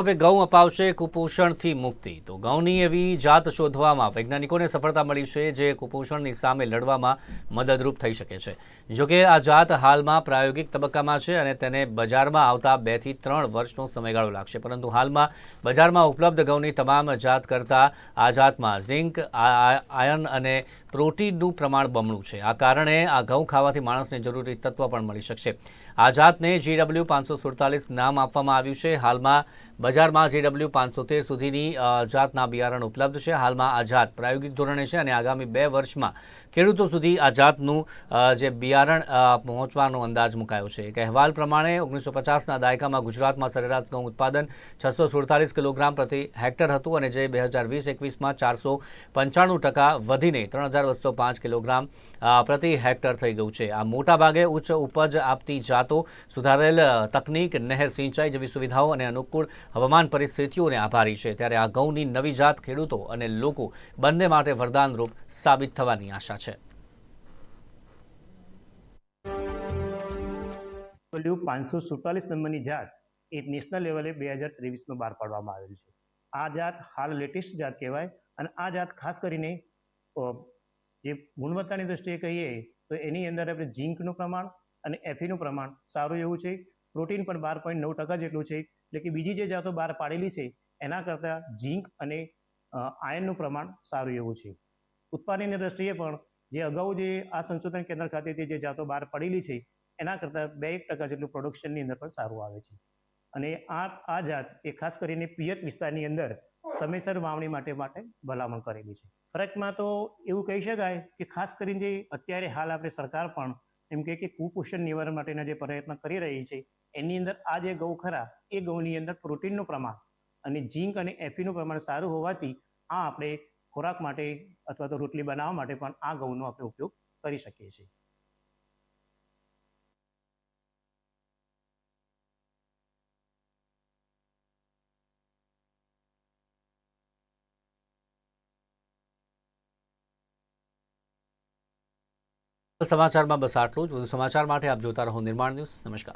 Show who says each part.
Speaker 1: હવે ઘઉં અપાવશે કુપોષણથી મુક્તિ. તો ઘઉંની એવી જાત શોધવામાં વૈજ્ઞાનિકોને સફળતા મળી છે જે કુપોષણની સામે લડવામાં મદદરૂપ થઈ શકે છે. જોકે આ જાત હાલમાં પ્રાયોગિક તબક્કામાં છે અને તેને બજારમાં આવતા બેથી ત્રણ વર્ષનો સમયગાળો લાગશે. પરંતુ હાલમાં બજારમાં ઉપલબ્ધ ઘઉંની તમામ જાત કરતાં આ જાતમાં ઝિંક આયર્ન અને પ્રોટીનનું પ્રમાણ બમણું છે. આ કારણે આ ઘઉં ખાવાથી માણસને જરૂરી તત્વ પણ મળી શકશે. આ જાતને જીડબલ્યુ પાંચસો સુડતાલીસ નામ આપવામાં આવ્યું છે. હાલમાં બજારમાં જેડબલ્યુ પાંચસો તેર સુધીની જાતના બિયારણ ઉપલબ્ધ છે. હાલમાં આ જાત પ્રાયોગિક ધોરણે છે અને આગામી બે વર્ષમાં ખેડૂતો સુધી આ જાતનું જે બિયારણ પહોંચવાનો અંદાજ મુકાયો છે. એક અહેવાલ પ્રમાણે ઓગણીસો પચાસના દાયકામાં ગુજરાતમાં સરેરાશ ઘઉં ઉત્પાદન છસો સુડતાલીસ કિલોગ્રામ પ્રતિ હેક્ટર હતું અને જે બે હજાર વીસ એકવીસમાં ચારસો પંચાણું ટકા વધીને ત્રણ હજાર બસો પાંચ કિલોગ્રામ પ્રતિ હેક્ટર થઈ ગયું છે. આ મોટાભાગે ઉચ્ચ ઉપજ આપતી જાતો સુધારેલ તકનીક, નહેર સિંચાઈ જેવી સુવિધાઓ અને અનુકૂળ હવામાન પરિસ્થિતિઓને આભારી છે. ત્યારે આ ઘઉંની નવી જાત ખેડૂતો અને લોકો બંને માટે વરદાનરૂપ સાબિત થવાની આશા છે.
Speaker 2: ડબલ્યુ પાંચસો સુડતાલીસ નંબરની જાત એ નેશનલ લેવલે બે હજાર ત્રેવીસમાં બહાર પાડવામાં આવેલ છે. આ જાત હાલ લેટેસ્ટ જાત કહેવાય અને આ જાત ખાસ કરીને જે ગુણવત્તાની દ્રષ્ટિએ કહીએ તો એની અંદર આપણે ઝીંકનું પ્રમાણ અને એફીનું પ્રમાણ સારું એવું છે. પ્રોટીન પણ બાર પોઈન્ટ નવ ટકા જેટલું છે. એટલે કે બીજી જે જાતો બહાર પાડેલી છે એના કરતાં ઝીંક અને અ, આયર્નનું પ્રમાણ સારું એવું છે. ઉત્પાદનની દ્રષ્ટિએ પણ જે અગાઉ જે આ સંશોધન કેન્દ્ર ખાતેથી જે જાતો બહાર પડેલી છે એના કરતાં બે એક ટકા જેટલું પ્રોડક્શનની અંદર પણ સારું આવે છે. અને આ આ જાત એ ખાસ કરીને પિયત વિસ્તારની અંદર સમયસર વાવણી માટે માટે ભલામણ કરેલી છે. ફરકમાં તો એવું કહી શકાય કે ખાસ કરીને જે અત્યારે હાલ આપણે સરકાર પણ એમ કે કુપોષણ નિવારણ માટેના જે પ્રયત્ન કરી રહી છે, એની અંદર આ જે ગૌ ખરા, એ ગૌની અંદર પ્રોટીનનું પ્રમાણ અને ઝીંક અને એફીનું પ્રમાણ સારું હોવાથી આ આપણે ખોરાક માટે અથવા તો રોટલી બનાવવા માટે પણ આ ગૌનો આપણે ઉપયોગ કરી શકીએ છીએ.
Speaker 1: સમાચારમાં બસ આટલું જ. વધુ સમાચાર માટે આપ જોતા રહો નિર્માણ ન્યૂઝ. નમસ્કાર.